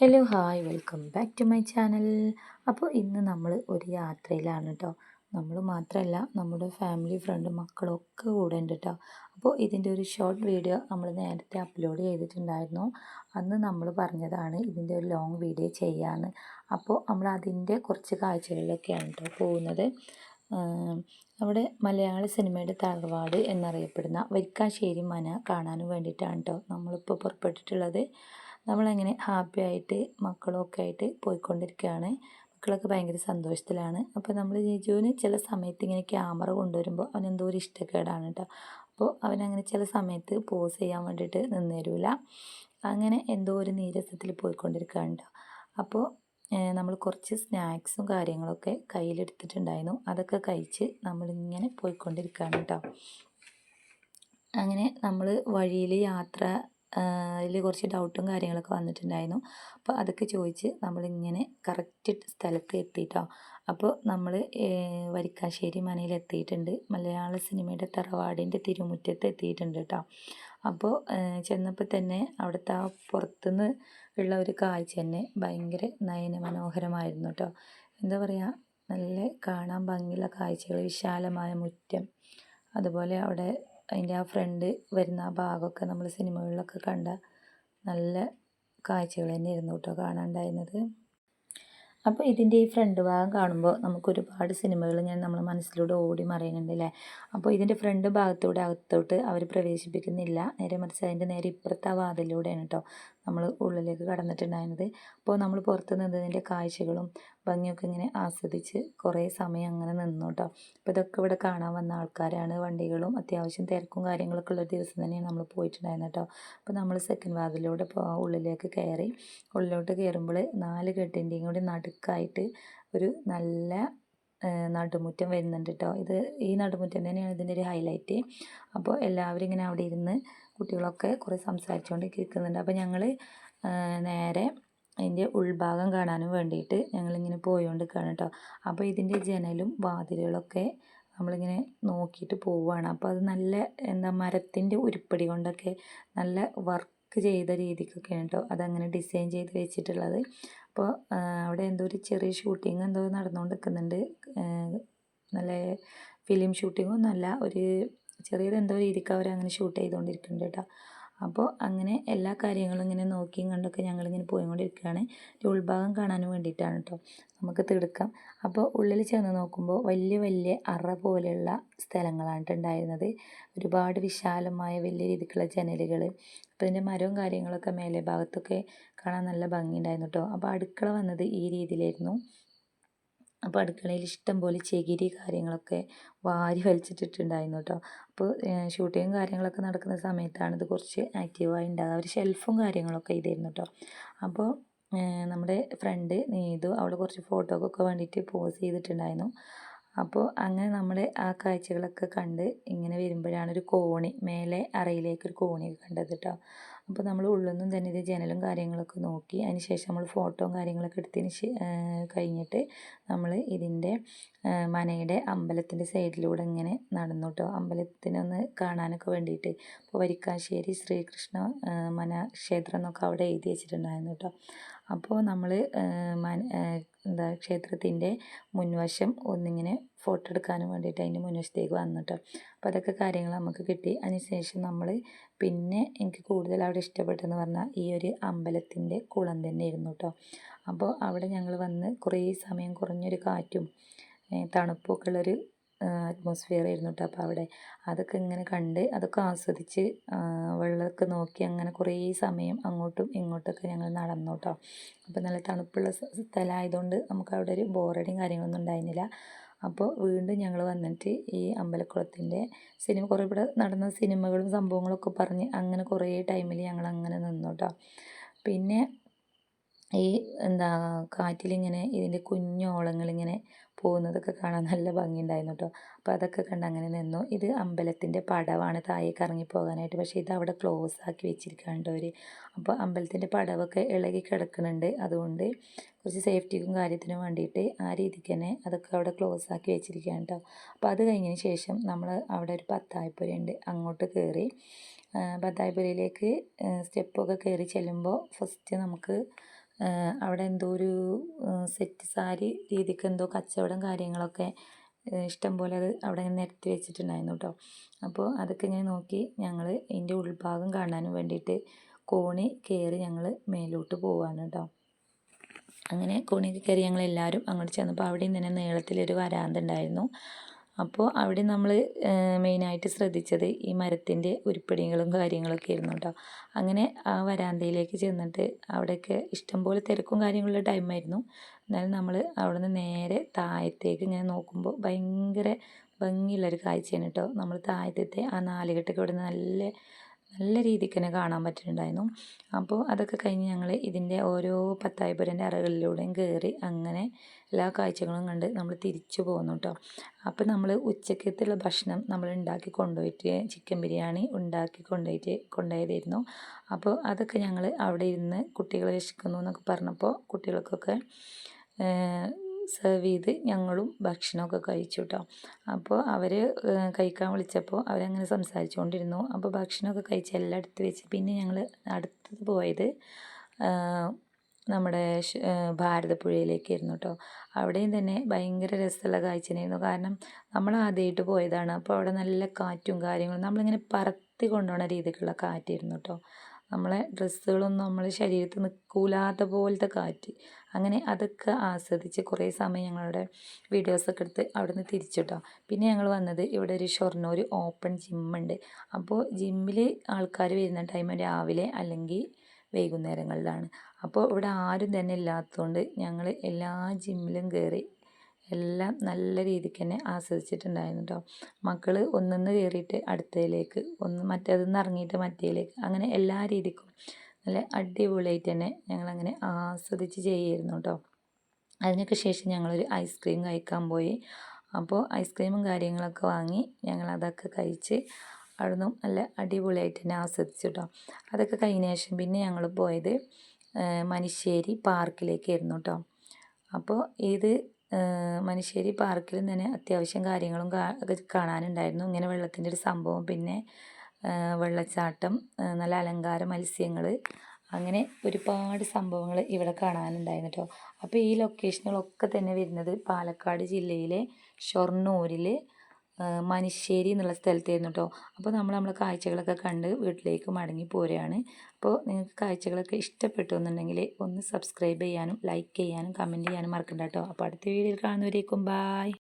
Hello hi welcome back to my channel അപ്പോൾ ഇന്ന് നമ്മൾ ഒരു യാത്രയിലാണ് കേട്ടോ നമ്മൾ മാത്രമല്ല നമ്മുടെ ഫാമിലി ഫ്രണ്ട് മക്കളൊക്കെ കൂടെ ഉണ്ട് കേട്ടോ അപ്പോൾ ഇതിന്റെ ഒരു ഷോർട്ട് വീഡിയോ നമ്മൾ നേരത്തെ അപ്ലോഡ് ചെയ്തിട്ടുണ്ടായിരുന്നു. അന്ന് നമ്മൾ പറഞ്ഞതാണ് ഇതിന്റെ ഒരു ലോങ് വീഡിയോ ചെയ്യാമെന്ന് അപ്പോൾ നമ്മൾ അതിന്റെ കുറച്ച് കാഴ്ചകളിലൊക്കെയാണ് കേട്ടോ പോകുന്നത്. നമ്മുടെ മലയാള സിനിമയുടെ തറവാട് എന്നറിയപ്പെടുന്ന വരിക്കാശ്ശേരി മന കാണാനും വേണ്ടിയിട്ടാണ് കേട്ടോ നമ്മളിപ്പോൾ പുറപ്പെട്ടിട്ടുള്ളത്. നമ്മളങ്ങനെ ഹാപ്പി ആയിട്ട് മക്കളൊക്കെ ആയിട്ട് പോയിക്കൊണ്ടിരിക്കുകയാണ്. മക്കളൊക്കെ ഭയങ്കര സന്തോഷത്തിലാണ്. അപ്പോൾ നമ്മൾ ജിജുവിന് ചില സമയത്ത് ഇങ്ങനെ ക്യാമറ കൊണ്ടുവരുമ്പോൾ അവൻ എന്തോ ഒരു ഇഷ്ടക്കേടാണ് കേട്ടോ അപ്പോൾ അവനങ്ങനെ ചില സമയത്ത് പോസ് ചെയ്യാൻ വേണ്ടിയിട്ട് നിന്നേരൂല. അങ്ങനെ എന്തോ ഒരു നീരസത്തിൽ പോയിക്കൊണ്ടിരിക്കുകയാണ് അപ്പോൾ നമ്മൾ കുറച്ച് സ്നാക്സും കാര്യങ്ങളൊക്കെ കയ്യിലെടുത്തിട്ടുണ്ടായിരുന്നു. അതൊക്കെ കഴിച്ച് നമ്മളിങ്ങനെ പോയിക്കൊണ്ടിരിക്കുകയാണ് കേട്ടോ അങ്ങനെ നമ്മൾ വഴിയിൽ യാത്ര അതിൽ കുറച്ച് ഡൗട്ടും കാര്യങ്ങളൊക്കെ വന്നിട്ടുണ്ടായിരുന്നു. അപ്പോൾ അതൊക്കെ ചോദിച്ച് നമ്മളിങ്ങനെ കറക്റ്റ് സ്ഥലത്ത് എത്തിയിട്ടോ അപ്പോൾ നമ്മൾ വരിക്കാശ്ശേരി മനയിൽ എത്തിയിട്ടുണ്ട്. മലയാള സിനിമയുടെ തറവാടിന്റെ തിരുമുറ്റത്ത് എത്തിയിട്ടുണ്ട് കേട്ടോ അപ്പോൾ ചെന്നപ്പോൾ തന്നെ അവിടുത്തെ ആ പുറത്തുനിന്ന് ഉള്ള ഒരു കാഴ്ച തന്നെ ഭയങ്കര നയനമനോഹരമായിരുന്നു കേട്ടോ എന്താ പറയുക നല്ല കാണാൻ ഭംഗിയുള്ള കാഴ്ചകൾ വിശാലമായ മുറ്റം. അതുപോലെ അവിടെ അതിന്റെ ആ ഫ്രണ്ട് വരുന്ന ആ ഭാഗമൊക്കെ നമ്മൾ സിനിമകളിലൊക്കെ കണ്ട നല്ല കാഴ്ചകൾ തന്നെയായിരുന്നു കേട്ടോ കാണാണ്ടായിരുന്നത് അപ്പോൾ ഇതിന്റെ ഈ ഫ്രണ്ട് ഭാഗം കാണുമ്പോൾ നമുക്ക് ഒരുപാട് സിനിമകൾ ഞാൻ നമ്മൾ മനസ്സിലൂടെ ഓടി മറിയുന്നുണ്ട് അല്ലേ? അപ്പോൾ ഇതിന്റെ ഫ്രണ്ട് ഭാഗത്തൂടെ അകത്തോട്ട് അവർ പ്രവേശിപ്പിക്കുന്നില്ല. നേരെ മറിച്ച് അതിന്റെ നേരെ ഇപ്പുറത്തെ ആ വാതിലൂടെയാണ് കേട്ടോ നമ്മൾ ഉള്ളിലേക്ക് കടന്നിട്ടുണ്ടായിരുന്നത്. അപ്പോൾ നമ്മൾ പുറത്ത് നിന്നതിന്റെ കാഴ്ചകളും ഭംഗിയൊക്കെ ഇങ്ങനെ ആസ്വദിച്ച് കുറേ സമയം അങ്ങനെ നിന്നു കേട്ടോ അപ്പോൾ ഇതൊക്കെ ഇവിടെ കാണാൻ വന്ന ആൾക്കാരാണ്. വണ്ടികളും അത്യാവശ്യം തിരക്കും കാര്യങ്ങളൊക്കെ ഉള്ള ദിവസം തന്നെയാണ് നമ്മൾ പോയിട്ടുണ്ടായിരുന്നത് കേട്ടോ. അപ്പോൾ നമ്മൾ സെക്കൻഡ് വാതിലൂടെ ഉള്ളിലേക്ക് കയറി. ഉള്ളിലോട്ട് കയറുമ്പോൾ നാല് കെട്ടിന്റെയും കൂടി നടുക്കായിട്ട് ഒരു നല്ല നടുമുറ്റം വരുന്നുണ്ട് കേട്ടോ. ഇത് ഈ നടുമുറ്റം തന്നെയാണ് ഇതിന്റെ ഒരു ഹൈലൈറ്റ് അപ്പോൾ എല്ലാവരും ഇങ്ങനെ അവിടെ ഇരുന്ന് കുട്ടികളൊക്കെ കുറേ സംസാരിച്ചുകൊണ്ട് ഇരിക്കുന്നുണ്ട് അപ്പോൾ ഞങ്ങൾ നേരെ അതിന്റെ ഉൾഭാഗം കാണാനും വേണ്ടിയിട്ട് ഞങ്ങളിങ്ങനെ പോയിക്കൊണ്ടിരിക്കുകയാണ് കേട്ടോ. അപ്പോൾ ഇതിന്റെ ജനലും വാതിലുകളൊക്കെ നമ്മളിങ്ങനെ നോക്കിയിട്ട് പോവുകയാണ്. അപ്പോൾ അത് നല്ല എന്താ മരത്തിന്റെ ഉരുപ്പടി കൊണ്ടൊക്കെ നല്ല വർക്ക് ചെയ്ത രീതിക്കൊക്കെയാണ് കേട്ടോ അതങ്ങനെ ഡിസൈൻ ചെയ്ത് വെച്ചിട്ടുള്ളത്. അപ്പോൾ അവിടെ എന്തോ ഒരു ചെറിയ ഷൂട്ടിങ് എന്തോ നടന്നുകൊണ്ട് നിൽക്കുന്നുണ്ട് നല്ല ഫിലിം ഷൂട്ടിങ്ങൊന്നുമല്ല ഒരു ചെറിയൊരു എന്തോ രീതിക്ക് അവരങ്ങനെ ഷൂട്ട് ചെയ്തുകൊണ്ടിരിക്കുന്നുണ്ട് കേട്ടോ. അപ്പോൾ അങ്ങനെ എല്ലാ കാര്യങ്ങളും ഇങ്ങനെ നോക്കിയും കണ്ടൊക്കെ ഞങ്ങളിങ്ങനെ പോയിക്കൊണ്ടിരിക്കുകയാണ്. ഉൾഭാഗം കാണാൻ വേണ്ടിയിട്ടാണ് കേട്ടോ നമുക്ക് തിടുക്കം അപ്പോൾ ഉള്ളിൽ ചെന്ന് നോക്കുമ്പോൾ വലിയ വലിയ അറ പോലെയുള്ള സ്ഥലങ്ങളാണ് ഉണ്ടായിരുന്നത് ഒരുപാട് വിശാലമായ വലിയ രീതിക്കുള്ള ജനലുകൾ അപ്പോൾ ഇതിന്റെ മരവും കാര്യങ്ങളൊക്കെ മേലെ ഭാഗത്തൊക്കെ കാണാൻ നല്ല ഭംഗിയുണ്ടായിരുന്നു കേട്ടോ അപ്പോൾ അടുക്കള വന്നത് ഈ രീതിയിലായിരുന്നു. അപ്പോൾ അടുക്കളയിൽ ഇഷ്ടം പോലെ ചകിരി കാര്യങ്ങളൊക്കെ വാരി വലിച്ചിട്ടിട്ടുണ്ടായിരുന്നു കേട്ടോ. അപ്പോൾ ഷൂട്ടിങ്ങും കാര്യങ്ങളൊക്കെ നടക്കുന്ന സമയത്താണ് ഇത് കുറച്ച് ആക്റ്റീവായി ഉണ്ടാകുക ഒരു ഷെൽഫും കാര്യങ്ങളൊക്കെ ഇതായിരുന്നു കേട്ടോ. അപ്പോൾ നമ്മുടെ ഫ്രണ്ട് നീതു അവൾ കുറച്ച് ഫോട്ടോക്കൊക്കെ വേണ്ടിയിട്ട് പോസ് ചെയ്തിട്ടുണ്ടായിരുന്നു. അപ്പോൾ അങ്ങനെ നമ്മൾ ആ കാഴ്ചകളൊക്കെ കണ്ട് ഇങ്ങനെ വരുമ്പോഴാണ് ഒരു കോണി മേലെ അറയിലേക്ക് ഒരു കോണി കണ്ടത് കേട്ടോ അപ്പോൾ നമ്മൾ ഉള്ളൊന്നും തന്നെ ഇത് ജനലും കാര്യങ്ങളൊക്കെ നോക്കി അതിന് ശേഷം നമ്മൾ ഫോട്ടോയും കാര്യങ്ങളൊക്കെ എടുത്തതിന് കഴിഞ്ഞിട്ട് നമ്മൾ ഇതിന്റെ മനയുടെ അമ്പലത്തിന്റെ സൈഡിലൂടെ ഇങ്ങനെ നടന്നു കേട്ടോ അമ്പലത്തിനൊന്ന് കാണാനൊക്കെ വേണ്ടിയിട്ട് ഇപ്പോൾ വരിക്കാശ്ശേരി ശ്രീകൃഷ്ണ മന ക്ഷേത്രം എന്നൊക്കെ അവിടെ എഴുതി വെച്ചിട്ടുണ്ടായിരുന്നു കേട്ടോ അപ്പോൾ നമ്മൾ എന്താ ക്ഷേത്രത്തിന്റെ മുൻവശം ഒന്നിങ്ങനെ ഫോട്ടോ എടുക്കാനും വേണ്ടിയിട്ട് അതിന്റെ മുൻവശത്തേക്ക് വന്നു കേട്ടോ അപ്പോൾ അതൊക്കെ കാര്യങ്ങൾ നമുക്ക് കിട്ടി. അതിനുശേഷം നമ്മൾ പിന്നെ എനിക്ക് കൂടുതൽ അവിടെ ഇഷ്ടപ്പെട്ടെന്ന് പറഞ്ഞാൽ ഈ ഒരു അമ്പലത്തിന്റെ കുളം തന്നെ ഇരുന്നു കേട്ടോ. അപ്പോൾ അവിടെ ഞങ്ങൾ വന്ന് കുറേ സമയം കുറഞ്ഞൊരു കാറ്റും തണുപ്പൊക്കെ ഉള്ളൊരു അറ്റ്മോസ്ഫിയർ ആയിരുന്നു കേട്ടോ അപ്പോൾ അവിടെ. അതൊക്കെ ഇങ്ങനെ കണ്ട് അതൊക്കെ ആസ്വദിച്ച് വെള്ളമൊക്കെ നോക്കി അങ്ങനെ കുറേ സമയം അങ്ങോട്ടും ഇങ്ങോട്ടൊക്കെ ഞങ്ങൾ നടന്നു കേട്ടോ അപ്പോൾ നല്ല തണുപ്പുള്ള സ്ഥലമായതുകൊണ്ട് നമുക്ക് അവിടെ ഒരു ബോറടിയും കാര്യങ്ങളൊന്നും ഉണ്ടായിരുന്നില്ല. അപ്പോൾ വീണ്ടും ഞങ്ങൾ വന്നിട്ട് ഈ അമ്പലക്കുളത്തിന്റെ സിനിമ കുറേ ഇവിടെ നടന്ന സിനിമകളും സംഭവങ്ങളൊക്കെ പറഞ്ഞ് അങ്ങനെ കുറേ ടൈമിൽ ഞങ്ങൾ അങ്ങനെ നിന്നു കേട്ടോ പിന്നെ ഈ എന്താ കാറ്റിലിങ്ങനെ ഇതിന്റെ കുഞ്ഞോളങ്ങളിങ്ങനെ പോകുന്നതൊക്കെ കാണാൻ നല്ല ഭംഗിയുണ്ടായിരുന്നു കേട്ടോ അപ്പോൾ അതൊക്കെ കണ്ട് അങ്ങനെ നിന്നു. ഇത് അമ്പലത്തിന്റെ പടവാണ് താഴേക്ക് ഇറങ്ങി പോകാനായിട്ട്. പക്ഷേ ഇത് അവിടെ ക്ലോസ് ആക്കി വെച്ചിരിക്കാണ്ട് അവർ അപ്പോൾ അമ്പലത്തിന്റെ പടവൊക്കെ ഇളകി കിടക്കുന്നുണ്ട്. അതുകൊണ്ട് കുറച്ച് സേഫ്റ്റിക്കും കാര്യത്തിനും വേണ്ടിയിട്ട് ആ രീതിക്ക് തന്നെ അതൊക്കെ അവിടെ ക്ലോസ് ആക്കി വെച്ചിരിക്കുകയാണ് കേട്ടോ അപ്പോൾ അത് കഴിഞ്ഞതിന് ശേഷം നമ്മൾ അവിടെ ഒരു പത്തായപ്പുരയുണ്ട്. അങ്ങോട്ട് കയറി പത്തായപ്പുരയിലേക്ക് സ്റ്റെപ്പൊക്കെ കയറി ചെല്ലുമ്പോൾ ഫസ്റ്റ് നമുക്ക് അവിടെ എന്തോ ഒരു സെറ്റ് സാരി രീതിക്ക് എന്തോ കച്ചവടം കാര്യങ്ങളൊക്കെ ഇഷ്ടം പോലെ അത് അവിടെ ഇങ്ങനെ നിരത്തി വെച്ചിട്ടുണ്ടായിരുന്നു കേട്ടോ അപ്പോൾ അതൊക്കെ ഇങ്ങനെ നോക്കി ഞങ്ങൾ ഇതിന്റെ ഉൾഭാഗം കാണാൻ വേണ്ടിയിട്ട് കോണി കയറി ഞങ്ങൾ മേലോട്ട് പോവാണ് കേട്ടോ അങ്ങനെ കോണിയൊക്കെ കയറി ഞങ്ങൾ എല്ലാവരും അങ്ങോട്ട് ചെന്നപ്പോൾ അവിടെയും തന്നെ നീളത്തിലൊരു വരാന്ത ഉണ്ടായിരുന്നു. അപ്പോൾ അവിടെ നമ്മൾ മെയിനായിട്ട് ശ്രദ്ധിച്ചത് ഈ മരത്തിന്റെ ഉരുപ്പടികളും കാര്യങ്ങളൊക്കെ ആയിരുന്നു കേട്ടോ അങ്ങനെ ആ വരാന്തയിലേക്ക് ചെന്നിട്ട് അവിടെയൊക്കെ ഇഷ്ടംപോലെ തിരക്കും കാര്യങ്ങളുള്ള ടൈമായിരുന്നു എന്നാലും നമ്മൾ അവിടെ നിന്ന് നേരെ താഴത്തേക്ക് ഇങ്ങനെ നോക്കുമ്പോൾ ഭയങ്കര ഭംഗിയുള്ളൊരു കാഴ്ചയാണ് കേട്ടോ നമ്മൾ താഴത്തെ ആ നാലുകെട്ടൊക്കെ ഇവിടെ നല്ല നല്ല രീതിക്ക് തന്നെ കാണാൻ പറ്റുന്നുണ്ടായിരുന്നു അപ്പോൾ അതൊക്കെ കഴിഞ്ഞ് ഞങ്ങൾ ഇതിന്റെ ഓരോ പത്തായപുരന്റെ അറകളിലൂടെയും കയറി അങ്ങനെ എല്ലാ കാഴ്ചകളും കണ്ട് നമ്മൾ തിരിച്ചു പോകുന്നു കേട്ടോ അപ്പോൾ നമ്മൾ ഉച്ചക്കത്തുള്ള ഭക്ഷണം നമ്മൾ ഉണ്ടാക്കി കൊണ്ടുപോയിട്ട് ചിക്കൻ ബിരിയാണി ഉണ്ടാക്കി കൊണ്ടുപോയിട്ട് കൊണ്ടുപോയതായിരുന്നു. അപ്പോൾ അതൊക്കെ ഞങ്ങൾ അവിടെ ഇരുന്ന് കുട്ടികൾ രക്ഷിക്കുന്നു എന്നൊക്കെ പറഞ്ഞപ്പോൾ കുട്ടികൾക്കൊക്കെ സെർവ് ചെയ്ത് ഞങ്ങളും ഭക്ഷണമൊക്കെ കഴിച്ചു കേട്ടോ അപ്പോൾ അവർ കഴിക്കാൻ വിളിച്ചപ്പോൾ അവരങ്ങനെ സംസാരിച്ചുകൊണ്ടിരുന്നു. അപ്പോൾ ഭക്ഷണമൊക്കെ കഴിച്ച് എല്ലാം എടുത്ത് വെച്ച് പിന്നെ ഞങ്ങൾ അടുത്തത് പോയത് നമ്മുടെ ഭാരതപ്പുഴയിലേക്കായിരുന്നു കേട്ടോ അവിടെയും തന്നെ ഭയങ്കര രസമുള്ള കാഴ്ചനായിരുന്നു കാരണം നമ്മൾ ആദ്യമായിട്ട് പോയതാണ്. അപ്പോൾ അവിടെ നല്ല കാറ്റും കാര്യങ്ങളും നമ്മളിങ്ങനെ പറത്തി കൊണ്ടുപോകുന്ന രീതിക്കുള്ള കാറ്റായിരുന്നു കേട്ടോ നമ്മളെ ഡ്രസ്സുകളൊന്നും നമ്മളെ ശരീരത്ത് നിൽക്കൂലാത്ത പോലത്തെ കാറ്റ്. അങ്ങനെ അതൊക്കെ ആസ്വദിച്ച് കുറേ സമയം ഞങ്ങളുടെ വീഡിയോസൊക്കെ എടുത്ത് അവിടെ നിന്ന് തിരിച്ചിട്ടോ. പിന്നെ ഞങ്ങൾ വന്നത് ഇവിടെ ഒരു ഷൊർണൂർ ഓപ്പൺ ജിമ്മുണ്ട്. അപ്പോൾ ജിമ്മിൽ ആൾക്കാർ വരുന്ന ടൈം രാവിലെ അല്ലെങ്കിൽ വൈകുന്നേരങ്ങളിലാണ്. അപ്പോൾ ഇവിടെ ആരും തന്നെ ഇല്ലാത്തതുകൊണ്ട് ഞങ്ങൾ എല്ലാ ജിമ്മിലും കയറി എല്ലാം നല്ല രീതിക്ക് തന്നെ ആസ്വദിച്ചിട്ടുണ്ടായിരുന്നു കേട്ടോ മക്കൾ ഒന്നിന്ന് കയറിയിട്ട് അടുത്തതിലേക്ക് ഒന്ന് മറ്റേതിന്ന് ഇറങ്ങിയിട്ട് മറ്റേതിലേക്ക് അങ്ങനെ എല്ലാ രീതിക്കും നല്ല അടിപൊളിയായിട്ട് തന്നെ ഞങ്ങളങ്ങനെ ആസ്വദിച്ച് ചെയ്യായിരുന്നു കേട്ടോ അതിനൊക്കെ ശേഷം ഞങ്ങളൊരു ഐസ്ക്രീം കഴിക്കാൻ പോയി. അപ്പോൾ ഐസ്ക്രീമും കാര്യങ്ങളൊക്കെ വാങ്ങി ഞങ്ങൾ അതൊക്കെ കഴിച്ച് അവിടുന്ന് നല്ല അടിപൊളിയായിട്ട് തന്നെ ആസ്വദിച്ചു കേട്ടോ അതൊക്കെ കഴിഞ്ഞ ശേഷം പിന്നെ ഞങ്ങൾ പോയത് മനുശ്ശേരി പാർക്കിലേക്കായിരുന്നു കേട്ടോ അപ്പോൾ ഇത് മനുശ്ശേരി പാർക്കിൽ തന്നെ അത്യാവശ്യം കാര്യങ്ങളും കാണാനുണ്ടായിരുന്നു. ഇങ്ങനെ വെള്ളത്തിന്റെ ഒരു സംഭവം പിന്നെ വെള്ളച്ചാട്ടം നല്ല അലങ്കാര മത്സ്യങ്ങൾ അങ്ങനെ ഒരുപാട് സംഭവങ്ങൾ ഇവിടെ കാണാനുണ്ടായിരുന്നു കേട്ടോ അപ്പോൾ ഈ ലൊക്കേഷനുകളൊക്കെ തന്നെ വരുന്നത് പാലക്കാട് ജില്ലയിലെ ഷൊർണൂരിൽ മനുശ്ശേരി എന്നുള്ള സ്ഥലത്തായിരുന്നു കേട്ടോ അപ്പോൾ നമ്മൾ നമ്മളെ കാഴ്ചകളൊക്കെ കണ്ട് വീട്ടിലേക്ക് മടങ്ങി പോരുകയാണ് അപ്പോൾ നിങ്ങൾക്ക് കാഴ്ചകളൊക്കെ ഇഷ്ടപ്പെട്ടു എന്നുണ്ടെങ്കിൽ ഒന്ന് സബ്സ്ക്രൈബ് ചെയ്യാനും ലൈക്ക് ചെയ്യാനും കമന്റ് ചെയ്യാനും മറക്കണ്ട കേട്ടോ അപ്പോൾ അടുത്ത വീഡിയോയിൽ കാണുന്നവരേക്കും ബായ്